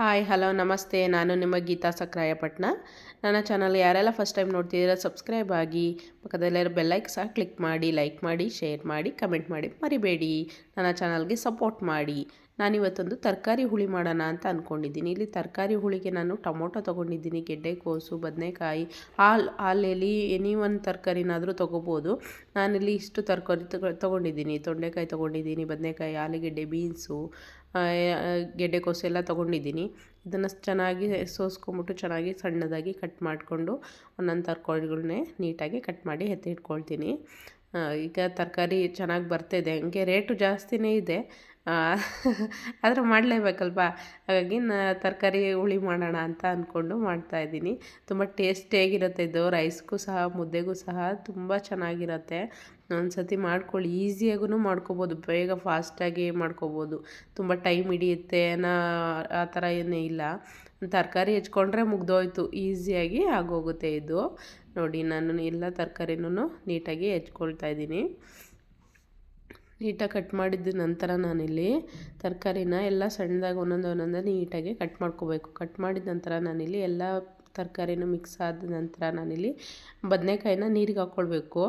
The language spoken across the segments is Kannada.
ಹಾಯ್, ಹಲೋ, ನಮಸ್ತೆ. ನಾನು ನಿಮ್ಮ ಗೀತಾ ಸಕ್ರಾಯಪಟ್ನ. ನನ್ನ ಚಾನಲ್ ಯಾರೆಲ್ಲ ಫಸ್ಟ್ ಟೈಮ್ ನೋಡ್ತಿದ್ದೀರಾ, ಸಬ್ಸ್ಕ್ರೈಬ್ ಆಗಿ ಪಕ್ಕದಲ್ಲಿರೋ ಬೆಲ್ಲೈಕ್ ಸಹ ಕ್ಲಿಕ್ ಮಾಡಿ, ಲೈಕ್ ಮಾಡಿ, ಶೇರ್ ಮಾಡಿ, ಕಮೆಂಟ್ ಮಾಡಿ ಮರಿಬೇಡಿ. ನನ್ನ ಚಾನಲ್ಗೆ ಸಪೋರ್ಟ್ ಮಾಡಿ. ನಾನಿವತ್ತೊಂದು ತರಕಾರಿ ಹುಳಿ ಮಾಡೋಣ ಅಂತ ಅಂದ್ಕೊಂಡಿದ್ದೀನಿ ಇಲ್ಲಿ ತರಕಾರಿ ಹುಳಿಗೆ ನಾನು ಟೊಮೊಟೊ ತೊಗೊಂಡಿದ್ದೀನಿ, ಗೆಡ್ಡೆಕೋಸು, ಬದನೆಕಾಯಿ, ಹಾಲು ಹಾಲೆಲಿ ಎನಿ ಒನ್ ತರಕಾರಿನಾದರೂ ತೊಗೋಬೋದು. ನಾನಿಲ್ಲಿ ಇಷ್ಟು ತರಕಾರಿ ತೊಗೊಂಡಿದ್ದೀನಿ. ತೊಂಡೆಕಾಯಿ ತೊಗೊಂಡಿದ್ದೀನಿ, ಬದನೆಕಾಯಿ, ಆಲೂಗೆಡ್ಡೆ, ಬೀನ್ಸು ಗೆಡ್ಡೆಕೋಸು ಎಲ್ಲ ತೊಗೊಂಡಿದ್ದೀನಿ. ಇದನ್ನು ಚೆನ್ನಾಗಿ ಸೋಸ್ಕೊಂಬಿಟ್ಟು ಚೆನ್ನಾಗಿ ಸಣ್ಣದಾಗಿ ಕಟ್ ಮಾಡಿಕೊಂಡು ಒಂದೊಂದು ತರಕಾರಿಗಳನ್ನೇ ನೀಟಾಗಿ ಕಟ್ ಮಾಡಿ ಎತ್ತಿಟ್ಕೊಳ್ತೀನಿ ಈಗ ತರಕಾರಿ ಚೆನ್ನಾಗಿ ಬರ್ತಾಯಿದೆ ಹಂಗೆ ರೇಟು ಜಾಸ್ತಿನೇ ಇದೆ. ಆದರೆ ಮಾಡಲೇಬೇಕಲ್ವಾ? ಹಾಗಾಗಿ ನಾ ತರಕಾರಿ ಹುಳಿ ಮಾಡೋಣ ಅಂತ ಅಂದ್ಕೊಂಡು ಮಾಡ್ತಾಯಿದ್ದೀನಿ ತುಂಬ ಟೇಸ್ಟಿಯಾಗಿರುತ್ತೆ ಇದು? ರೈಸ್ಗೂ ಸಹ, ಮುದ್ದೆಗೂ ಸಹ ತುಂಬ ಚೆನ್ನಾಗಿರುತ್ತೆ. ಒಂದು ಸತಿ ಮಾಡ್ಕೊಳ್ಳಿ. ಈಸಿಯಾಗೂ ಮಾಡ್ಕೊಬೋದು. ಬೇಗ ಫಾಸ್ಟಾಗಿ ಮಾಡ್ಕೊಬೋದು. ತುಂಬ ಟೈಮ್ ಹಿಡಿಯುತ್ತೆ. ಅನ್ನೋ ಆ ಥರ ಏನೂ ಇಲ್ಲ. ತರಕಾರಿ ಹೆಚ್ಕೊಂಡ್ರೆ ಮುಗ್ದೋಯ್ತು. ಈಸಿಯಾಗಿ ಆಗೋಗುತ್ತೆ ಇದು. ನೋಡಿ, ನಾನು ಎಲ್ಲ ತರಕಾರಿನೂ ನೀಟಾಗಿ ಹೆಚ್ಕೊಳ್ತಾ ಇದ್ದೀನಿ. ನೀಟಾಗಿ ಕಟ್ ಮಾಡಿದ ನಂತರ ನಾನಿಲ್ಲಿ ತರಕಾರಿನ ಎಲ್ಲ ಸಣ್ಣದಾಗಿ ಒಂದೊಂದು ಒಂದೊಂದು ನೀಟಾಗಿ ಕಟ್ ಮಾಡ್ಕೋಬೇಕು. ಕಟ್ ಮಾಡಿದ ನಂತರ ನಾನಿಲ್ಲಿ ಎಲ್ಲ ತರಕಾರಿನೂ ಮಿಕ್ಸ್ ಆದ ನಂತರ ನಾನಿಲ್ಲಿ ಬದನೆಕಾಯಿನ ನೀರಿಗೆ ಹಾಕ್ಕೊಳ್ಬೇಕು.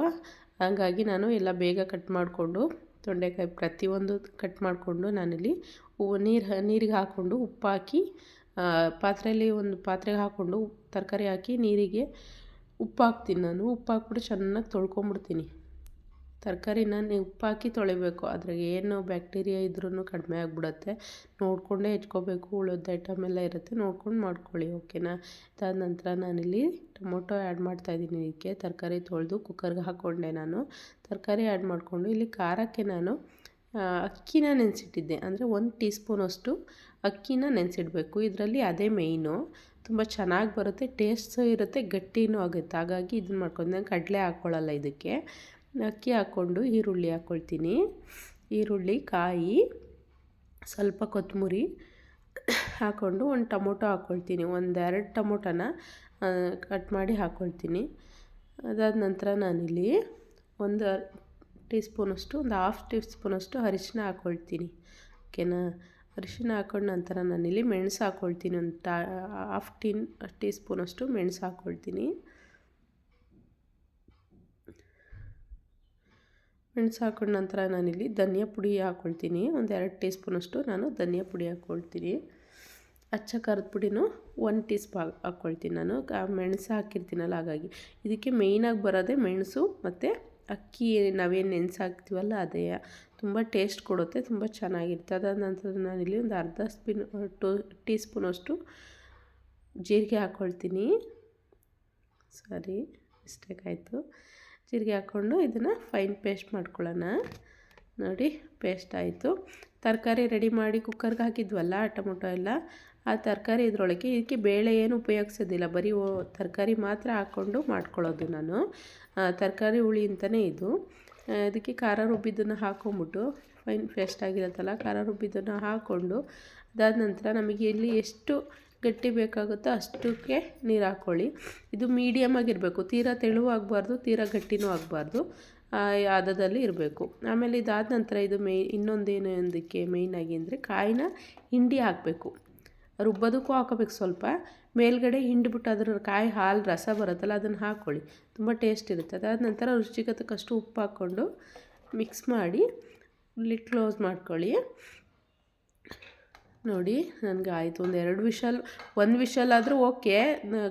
ಹಾಗಾಗಿ ನಾನು ಎಲ್ಲ ಬೇಗ ಕಟ್ ಮಾಡಿಕೊಂಡು ತೊಂಡೆಕಾಯಿ ಪ್ರತಿಯೊಂದು ಕಟ್ ಮಾಡಿಕೊಂಡು ನಾನಿಲ್ಲಿ ನೀರು ನೀರಿಗೆ ಹಾಕ್ಕೊಂಡು ಉಪ್ಪು ಹಾಕಿ ಪಾತ್ರೆಯಲ್ಲಿ ಒಂದು ಪಾತ್ರೆಗೆ ಹಾಕ್ಕೊಂಡು ತರಕಾರಿ ಹಾಕಿ ನೀರಿಗೆ ಉಪ್ಪು ಹಾಕ್ತೀನಿ ನಾನು. ಉಪ್ಪು ಹಾಕ್ಬಿಟ್ಟು ಚೆನ್ನಾಗಿ ತೊಳ್ಕೊಂಬಿಡ್ತೀನಿ. ತರಕಾರಿನ ಉಪ್ಪಾಕಿ ತೊಳಿಬೇಕು. ಅದ್ರಾಗ ಏನು ಬ್ಯಾಕ್ಟೀರಿಯಾ ಇದ್ರೂ ಕಡಿಮೆ ಆಗಿಬಿಡತ್ತೆ. ನೋಡಿಕೊಂಡೇ ಹೆಚ್ಕೋಬೇಕು. ಉಳಿದ ಐಟಮ್ ಎಲ್ಲ ಇರುತ್ತೆ. ನೋಡ್ಕೊಂಡು ಮಾಡ್ಕೊಳ್ಳಿ, ಓಕೆನಾ? ಅದಾದ ನಂತರ ನಾನಿಲ್ಲಿ ಟೊಮೊಟೊ ಆ್ಯಡ್ ಮಾಡ್ತಾಯಿದ್ದೀನಿ ಇದಕ್ಕೆ. ತರಕಾರಿ ತೊಳೆದು ಕುಕ್ಕರ್ಗೆ ಹಾಕ್ಕೊಂಡೆ ನಾನು. ತರಕಾರಿ ಆ್ಯಡ್ ಮಾಡಿಕೊಂಡು ಇಲ್ಲಿ ಖಾರಕ್ಕೆ ನಾನು ಅಕ್ಕಿನ ನೆನೆಸಿಟ್ಟಿದ್ದೆ. ಅಂದರೆ ಒಂದು ಟೀ ಸ್ಪೂನಷ್ಟು ಅಕ್ಕಿನ ನೆನೆಸಿಡಬೇಕು. ಇದರಲ್ಲಿ ಅದೇ ಮೇಯ್ನು ತುಂಬ ಚೆನ್ನಾಗಿ ಬರುತ್ತೆ. ಟೇಸ್ಟು ಇರುತ್ತೆ, ಗಟ್ಟಿನೂ ಆಗುತ್ತೆ. ಹಾಗಾಗಿ ಇದನ್ನ ಮಾಡ್ಕೊಂಡು. ಕಡಲೆ ಹಾಕ್ಕೊಳ್ಳಲ್ಲ ಇದಕ್ಕೆ. ಅಕ್ಕಿ ಹಾಕ್ಕೊಂಡು ಈರುಳ್ಳಿ ಹಾಕ್ಕೊಳ್ತೀನಿ. ಈರುಳ್ಳಿ, ಕಾಯಿ, ಸ್ವಲ್ಪ ಕೊತ್ತಂಬರಿ ಹಾಕ್ಕೊಂಡು ಒಂದು ಟೊಮೊಟೊ ಹಾಕ್ಕೊಳ್ತೀನಿ. ಒಂದೆರಡು ಟೊಮೊಟೊನ ಕಟ್ ಮಾಡಿ ಹಾಕ್ಕೊಳ್ತೀನಿ. ಅದಾದ ನಂತರ ನಾನಿಲ್ಲಿ ಒಂದು ಟೀ ಸ್ಪೂನಷ್ಟು ಒಂದು ಹಾಫ್ ಟೀ ಸ್ಪೂನಷ್ಟು ಅರಿಶಿನ ಹಾಕ್ಕೊಳ್ತೀನಿ. ಓಕೆನಾ? ಅರಿಶಿನ ಹಾಕ್ಕೊಂಡ ನಂತರ ನಾನಿಲ್ಲಿ ಮೆಣಸು ಹಾಕ್ಕೊಳ್ತೀನಿ. ಒಂದು ಟಾ ಹಾಫ್ ಟೀನ್ ಟೀ ಸ್ಪೂನಷ್ಟು ಮೆಣಸು ಹಾಕ್ಕೊಳ್ತೀನಿ. ಮೆಣಸು ಹಾಕೊಂಡ ನಂತರ ನಾನಿಲ್ಲಿ ಧನಿಯಾ ಪುಡಿ ಹಾಕ್ಕೊಳ್ತೀನಿ ಒಂದು ಎರಡು ಟೀ ಸ್ಪೂನಷ್ಟು ನಾನು ಧನಿಯಾ ಪುಡಿ ಹಾಕ್ಕೊಳ್ತೀನಿ ಅಚ್ಚ ಖಾರದ ಪುಡಿನೂ ಒನ್ ಟೀ ಸ್ಪಾ ಹಾಕ್ಕೊಳ್ತೀನಿ ನಾನು ಮೆಣಸು ಹಾಕಿರ್ತೀನಲ್ಲ, ಹಾಗಾಗಿ. ಇದಕ್ಕೆ ಮೇಯ್ನಾಗಿ ಬರೋದೇ ಮೆಣಸು ಮತ್ತು ಅಕ್ಕಿ, ನಾವೇನು ನೆನೆಸಿ ಹಾಕ್ತೀವಲ್ಲ ಅದೇ. ತುಂಬ ಟೇಸ್ಟ್ ಕೊಡುತ್ತೆ, ತುಂಬ ಚೆನ್ನಾಗಿರುತ್ತೆ. ಅದಾದ ನಂತರ ನಾನಿಲ್ಲಿ ಒಂದು ಅರ್ಧ ಸ್ಪಿನ್, ಟೂ ಟೀ ಸ್ಪೂನಷ್ಟು ಜೀರಿಗೆ ಹಾಕ್ಕೊಳ್ತೀನಿ ಸಾರಿ ಮಿಸ್ಟೇಕ್ ಆಯಿತು. ಜೀರಿಗೆ ಹಾಕ್ಕೊಂಡು ಇದನ್ನು ಫೈನ್ ಪೇಸ್ಟ್ ಮಾಡ್ಕೊಳ್ಳೋಣ. ನೋಡಿ ಪೇಸ್ಟ್ ಆಯಿತು. ತರಕಾರಿ ರೆಡಿ ಮಾಡಿ ಕುಕ್ಕರ್ಗೆ ಹಾಕಿದ್ವಲ್ಲ ಟೊಮೊಟೊ ಎಲ್ಲ, ಆ ತರಕಾರಿ ಇದರೊಳಗೆ ಇದಕ್ಕೆ ಬೇಳೆ ಏನು ಉಪಯೋಗಿಸೋದಿಲ್ಲ. ಬರೀ ತರಕಾರಿ ಮಾತ್ರ ಹಾಕ್ಕೊಂಡು ಮಾಡ್ಕೊಳ್ಳೋದು ನಾನು. ತರಕಾರಿ ಹುಳಿ ಅಂತಲೇ ಇದು. ಅದಕ್ಕೆ ಖಾರ ರುಬ್ಬಿದ್ದನ್ನು ಹಾಕ್ಕೊಂಬಿಟ್ಟು ಫೈನ್ ಪೇಸ್ಟ್ ಆಗಿರುತ್ತಲ್ಲ, ಖಾರ ರುಬ್ಬಿದ್ದನ್ನು ಹಾಕ್ಕೊಂಡು, ಅದಾದ ನಂತರ ನಮಗೆ ಇಲ್ಲಿ ಎಷ್ಟು ಗಟ್ಟಿ ಬೇಕಾಗುತ್ತೋ ಅಷ್ಟಕ್ಕೆ ನೀರು ಹಾಕ್ಕೊಳ್ಳಿ ಇದು ಮೀಡಿಯಮ್ ಆಗಿರಬೇಕು. ತೀರಾ ತೆಳು ಆಗಬಾರ್ದು, ತೀರಾ ಗಟ್ಟಿನೂ ಆಗಬಾರ್ದು. ಆದದಲ್ಲಿ ಇರಬೇಕು. ಆಮೇಲೆ ಇದಾದ ನಂತರ ಇದು ಮೇ ಇನ್ನೊಂದೇನು ಅದಕ್ಕೆ ಮೇಯ್ನಾಗಿ ಅಂದರೆ ಕಾಯಿನ ಹಿಂಡಿ ಹಾಕಬೇಕು. ರುಬ್ಬೋದಕ್ಕೂ ಹಾಕೋಬೇಕು ಸ್ವಲ್ಪ. ಮೇಲ್ಗಡೆ ಹಿಂಡಿಬಿಟ್ಟು ಅದರ ಕಾಯಿ ಹಾಲು ರಸ ಬರುತ್ತಲ್ಲ, ಅದನ್ನು ಹಾಕ್ಕೊಳ್ಳಿ ತುಂಬ ಟೇಸ್ಟ್ ಇರುತ್ತೆ. ಅದಾದ ನಂತರ ರುಚಿಗೆ ಉಪ್ಪು ಹಾಕ್ಕೊಂಡು ಮಿಕ್ಸ್ ಮಾಡಿ ಲಿಟ್ ಕ್ಲೋಸ್ ಮಾಡ್ಕೊಳ್ಳಿ. ನೋಡಿ, ನನಗೆ ಆಯಿತು. ಒಂದು ಎರಡು ವಿಷಲ್, ಒಂದು ವಿಷಲ್ ಆದರೂ ಓಕೆ.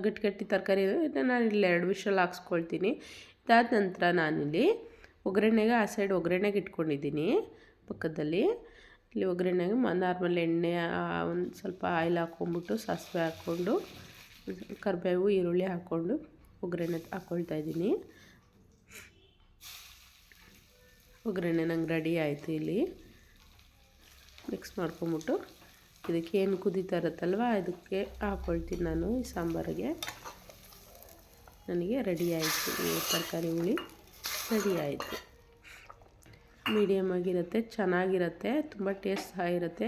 ಗಟ್ಟಿ ಗಟ್ಟಿ ತರಕಾರಿ ನಾನು ಇಲ್ಲಿ ಎರಡು ವಿಷಲ್ ಹಾಕ್ಸ್ಕೊಳ್ತೀನಿ. ಇದಾದ ನಂತರ ನಾನಿಲ್ಲಿ ಒಗ್ಗರಣೆಗೆ ಆ ಸೈಡ್ ಒಗ್ಗರಣೆಗೆ ಇಟ್ಕೊಂಡಿದ್ದೀನಿ ಪಕ್ಕದಲ್ಲಿ. ಇಲ್ಲಿ ಒಗ್ಗರಣೆಗೆ ನಾರ್ಮಲ್ ಎಣ್ಣೆ ಒಂದು ಸ್ವಲ್ಪ ಆಯಿಲ್ ಹಾಕ್ಕೊಂಬಿಟ್ಟು, ಸಾಸಿವೆ ಹಾಕ್ಕೊಂಡು, ಕರಿಬೇವು, ಈರುಳ್ಳಿ ಹಾಕ್ಕೊಂಡು ಒಗ್ಗರಣೆ ಹಾಕ್ಕೊಳ್ತಾ ಇದ್ದೀನಿ. ಒಗ್ಗರಣೆ ನಂಗೆ ರೆಡಿ ಆಯಿತು ಇಲ್ಲಿ. ಮಿಕ್ಸ್ ಮಾಡ್ಕೊಂಬಿಟ್ಟು ಇದಕ್ಕೆ ಏನು ಕುದೀತಾ ಇರುತ್ತಲ್ವ? ಅದಕ್ಕೆ ಹಾಕ್ಕೊಳ್ತೀನಿ ನಾನು ಈ ಸಾಂಬಾರಿಗೆ. ನನಗೆ ರೆಡಿ ಆಯಿತು. ತರಕಾರಿ ಹುಳಿ ರೆಡಿ ಆಯಿತು. ಮೀಡಿಯಮ್ ಆಗಿರುತ್ತೆ, ಚೆನ್ನಾಗಿರುತ್ತೆ, ತುಂಬ ಟೇಸ್ಟ್ ಸಹ ಇರುತ್ತೆ.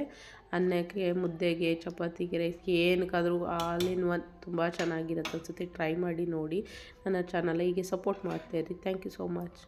ಅನ್ನಕ್ಕೆ ಮುದ್ದೆಗೆ ಚಪಾತಿಗೆ ರೈಸ್ಗೆ ಏನಕ್ಕಾದರೂ ಆಲ್ ಇನ್ ಒನ್ ತುಂಬ ಚೆನ್ನಾಗಿರುತ್ತೆ ಅನ್ಸುತ್ತೆ. ಟ್ರೈ ಮಾಡಿ ನೋಡಿ. ನನ್ನ ಚಾನಲ್ ಹೀಗೆ ಸಪೋರ್ಟ್ ಮಾಡ್ತಾಯಿರಿ ಥ್ಯಾಂಕ್ ಯು ಸೋ ಮಚ್